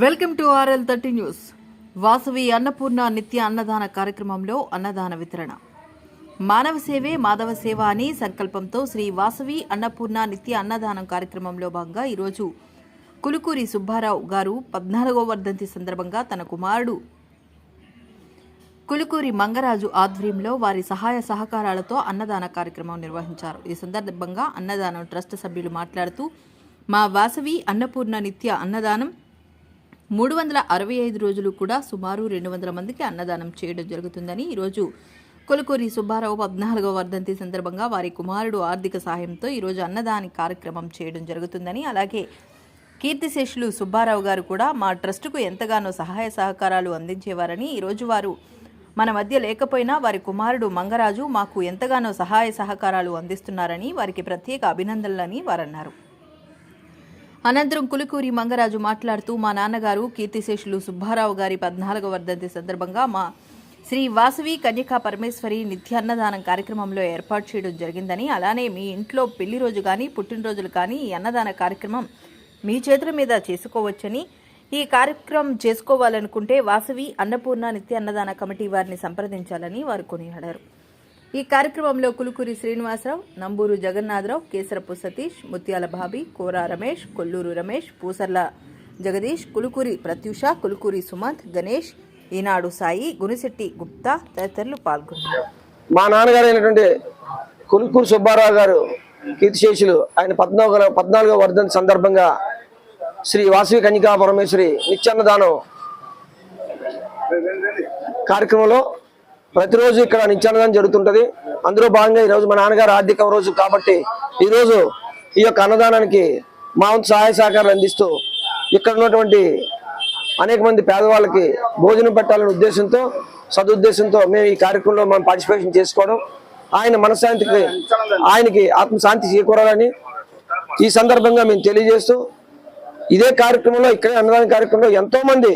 Welcome to RL thirty news. Vasavi Annapurna నిత్య అన్నదాన కార్యక్రమంలో అన్నదాన వితరణ. మానవ సేవే మాధవ సేవ అని సంకల్పంతో శ్రీ వాసవి అన్నపూర్ణ నిత్య అన్నదానం కార్యక్రమంలో భాగంగా ఈరోజు కులుకూరి సుబ్బారావు గారు పద్నాలుగో వర్ధంతి సందర్భంగా తన కుమారుడు కులుకూరి మంగరాజు ఆధ్వర్యంలో వారి సహాయ సహకారాలతో అన్నదాన కార్యక్రమం నిర్వహించారు. ఈ సందర్భంగా అన్నదానం ట్రస్ట్ సభ్యులు మాట్లాడుతూ మా వాసవి అన్నపూర్ణ నిత్య అన్నదానం మూడు వందల అరవై ఐదు రోజులు కూడా సుమారు రెండు వందల మందికి అన్నదానం చేయడం జరుగుతుందని ఈరోజు కొలుకూరి సుబ్బారావు పద్నాలుగవ వర్ధంతి సందర్భంగా వారి కుమారుడు ఆర్థిక సహాయంతో ఈరోజు అన్నదాని కార్యక్రమం చేయడం జరుగుతుందని అలాగే కీర్తిశేషులు సుబ్బారావు గారు కూడా మా ట్రస్టుకు ఎంతగానో సహాయ సహకారాలు అందించేవారని ఈరోజు వారు మన మధ్య లేకపోయినా వారి కుమారుడు మంగరాజు మాకు ఎంతగానో సహాయ సహకారాలు అందిస్తున్నారని వారికి ప్రత్యేక అభినందనలని వారన్నారు. అనంతరం కులుకూరి మంగరాజు మాట్లాడుతూ మా నాన్నగారు కీర్తిశేషులు సుబ్బారావు గారి పద్నాలుగవ వర్ధంతి సందర్భంగా మా శ్రీ వాసవి కన్యకా పరమేశ్వరి నిత్యాన్నదానం కార్యక్రమంలో ఏర్పాటు చేయడం జరిగిందని అలానే మీ ఇంట్లో పెళ్ళి రోజు కానీ పుట్టినరోజులు కానీ ఈ అన్నదాన కార్యక్రమం మీ చేతుల మీద చేసుకోవచ్చని ఈ కార్యక్రమం చేసుకోవాలనుకుంటే వాసవి అన్నపూర్ణ నిత్య అన్నదాన కమిటీ వారిని సంప్రదించాలని వారు కొనియాడారు. ఈ కార్యక్రమంలో కులుకూరి శ్రీనివాసరావు నంబూరు జగన్నాథరావు కేసరపు సతీష్ ముత్యాల బాబి కోరా రమేష్ కొల్లూరు రమేష్ పూసర్ల జగదీష్ కులుకూరి ప్రత్యూష కులుకూరి సుమంత్ గణేష్ ఈనాడు సాయి గునిశెట్టి గుప్తా తదితరులు పాల్గొన్నారు. మా నాన్నగారు అయినటువంటి కులుకూరు సుబ్బారావు గారు కీర్తిశేషులు ఆయన పద్నాలుగో పద్నాలుగో వర్ధన సందర్భంగా శ్రీ వాసవి కన్యకా పరమేశ్వరి నిత్యాన్నదానం కార్యక్రమంలో ప్రతిరోజు ఇక్కడ నిత్యానందం జరుగుతుంటది. అందులో భాగంగా ఈరోజు మా నాన్నగారు ఆర్థిక రోజు కాబట్టి ఈరోజు ఈ యొక్క అన్నదానానికి మా వంతు సహాయ సహకారాలు అందిస్తూ ఇక్కడ ఉన్నటువంటి అనేక మంది పేదవాళ్ళకి భోజనం పెట్టాలనే ఉద్దేశంతో సదుద్దేశంతో మేము ఈ కార్యక్రమంలో మనం పార్టిసిపేషన్ చేసుకోవడం ఆయన మనశ్శాంతికి ఆయనకి ఆత్మశాంతి చేకూరాలని ఈ సందర్భంగా మేము తెలియజేస్తూ ఇదే కార్యక్రమంలో ఇక్కడే అన్నదాన కార్యక్రమంలో ఎంతోమంది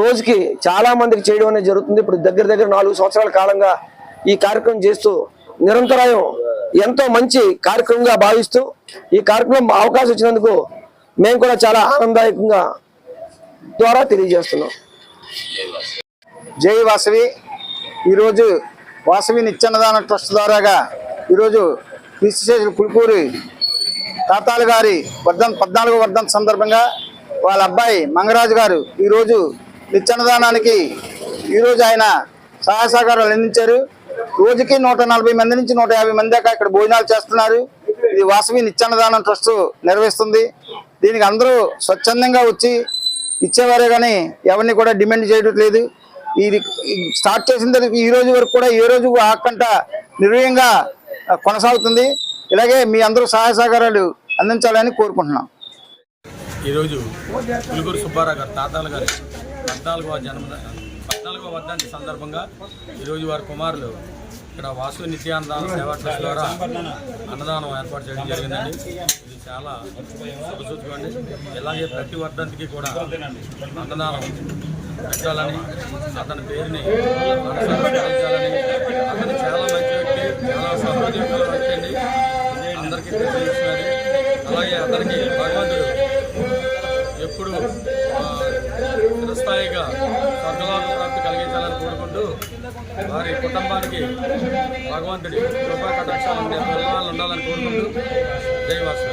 రోజుకి చాలా మందికి చేయడం అనేది జరుగుతుంది. ఇప్పుడు దగ్గర దగ్గర నాలుగు సంవత్సరాల కాలంగా ఈ కార్యక్రమం చేస్తూ నిరంతరాయం ఎంతో మంచి కార్యక్రమంగా భావిస్తూ ఈ కార్యక్రమం అవకాశం ఇచ్చినందుకు మేము కూడా చాలా ఆనందదాయకంగా ద్వారా తెలియజేస్తున్నాం. జై వాసవి. ఈరోజు వాసవి నిత్యన్నదాన ట్రస్ట్ ద్వారాగా ఈరోజు విశ్వేశ్వర పులిపూరి తాతాలు గారి వర్ధన్ పద్నాలుగో వర్ధన్ సందర్భంగా వాళ్ళ అబ్బాయి మంగరాజు గారు ఈరోజు నిత్యాన్నదానానికి ఈరోజు ఆయన సహాయ సహకారాలు అందించారు. రోజుకి నూట నలభై మంది నుంచి నూట యాభై మంది దాకా ఇక్కడ భోజనాలు చేస్తున్నారు. ఇది వాసవి నిత్యాన్నదానం ట్రస్ట్ నిర్వహిస్తుంది. దీనికి అందరూ స్వచ్ఛందంగా వచ్చి ఇచ్చేవారే కానీ ఎవరిని కూడా డిమాండ్ చేయడం లేదు ఇది స్టార్ట్ చేసిన తర్వాత ఈ రోజు వరకు కూడా ఏ రోజు ఆకంట నిర్వయంగా కొనసాగుతుంది. ఇలాగే మీ అందరూ సహాయ సహకారాలు అందించాలని కోరుకుంటున్నాం. ఈరోజు సుబ్బారావు గారు తాతాల గారు పద్నాలుగవ జన్మ పద్నాలుగవ వర్ధంతి సందర్భంగా ఈరోజు వారి కుమారులు ఇక్కడ వాసు నిత్యాన్నదాన సేవా ట్రస్ట్ ద్వారా అన్నదానం ఏర్పాటు చేయడం జరిగిందండి. ఇది చాలా శుభసూచకండి ఇలాగే ప్రతి వర్ధంతికి కూడా అన్నదానం పెట్టాలని అతని పేరుని అనుసరించాలని అతను చాలా మంచి వ్యక్తి చాలా సహృదయుల వ్యక్తి అండి. అందరికీ అలాగే అతనికి భగవంతుడు ఎప్పుడు ఆ, స్వర్గలోక ప్రాప్తి కలిగించాలని కోరుకుంటూ వారి కుటుంబానికి భగవంతుడి కృపా కటాక్షాలు ఉండే ఉండాలని కోరుకుంటూ జయవాసు